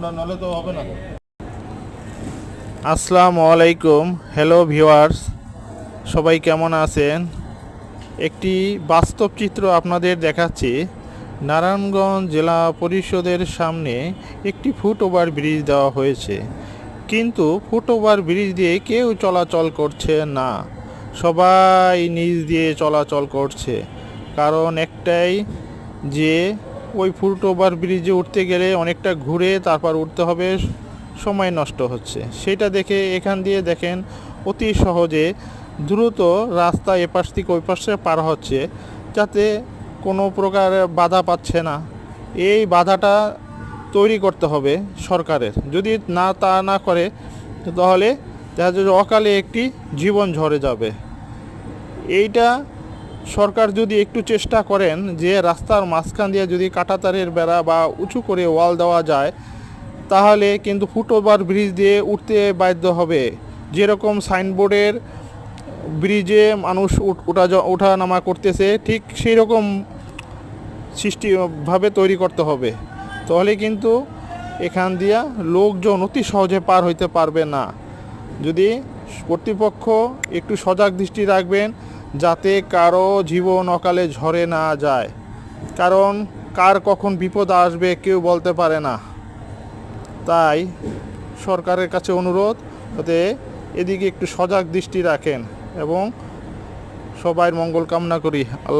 আমরা নাহলে তো হবে না আসসালামু আলাইকুম। হ্যালো ভিউয়ার্স সবাই কেমন আছেন? একটি বাস্তব চিত্র আপনাদের দেখাচ্ছি। নারায়ণগঞ্জ জেলা পরিষদের সামনে একটি ফুটওভার ব্রিজ দেওয়া হয়েছে। কিন্তু ফুটওভার ব্রিজ দিয়ে কেউ চলাচল করছে না। সবাই নিজ দিয়ে চলাচল করছে। কারণ একটাই যে ওই ফুট ওভার ব্রিজে উঠতে গেলে অনেকটা ঘুরে তারপর উঠতে হবে, সময় নষ্ট হচ্ছে। সেটা দেখে এখান দিয়ে দেখেন অতি সহজে দ্রুত রাস্তা এপাশ থেকে ওই পাশে পার হচ্ছে, যাতে কোনো প্রকার বাধা পাচ্ছে না। এই বাধাটা তৈরি করতে হবে সরকারের। যদি না তা না করে, তাহলে দেখা যাচ্ছে অকালে একটি জীবন ঝরে যাবে। এইটা সরকার যদি একটু চেষ্টা করেন যে রাস্তার মাঝখান দিয়ে যদি কাঁটাতারের বেড়া বা উঁচু করে ওয়াল দেওয়া যায়, তাহলে কিন্তু ফুটওভার ব্রিজ দিয়ে উঠতে বাধ্য হবে। যেরকম সাইনবোর্ডের ব্রিজে মানুষ উঠ- ওঠা নামা করতেছে, ঠিক সেই রকম সৃষ্টিভাবে তৈরি করতে হবে। তাহলে কিন্তু এখান দিয়া লোকজন অতি সহজে পার হইতে পারবে না। যদি কর্তৃপক্ষ একটু সজাগ দৃষ্টি রাখবেন যাতে কারও জীবন অকালে ঝরে না যায়। কারণ কার কখন বিপদ আসবে কেউ বলতে পারে না। তাই সরকারের কাছে অনুরোধ যাতে এদিকে একটু সজাগ দৃষ্টি রাখেন এবং সবাই মঙ্গল কামনা করি।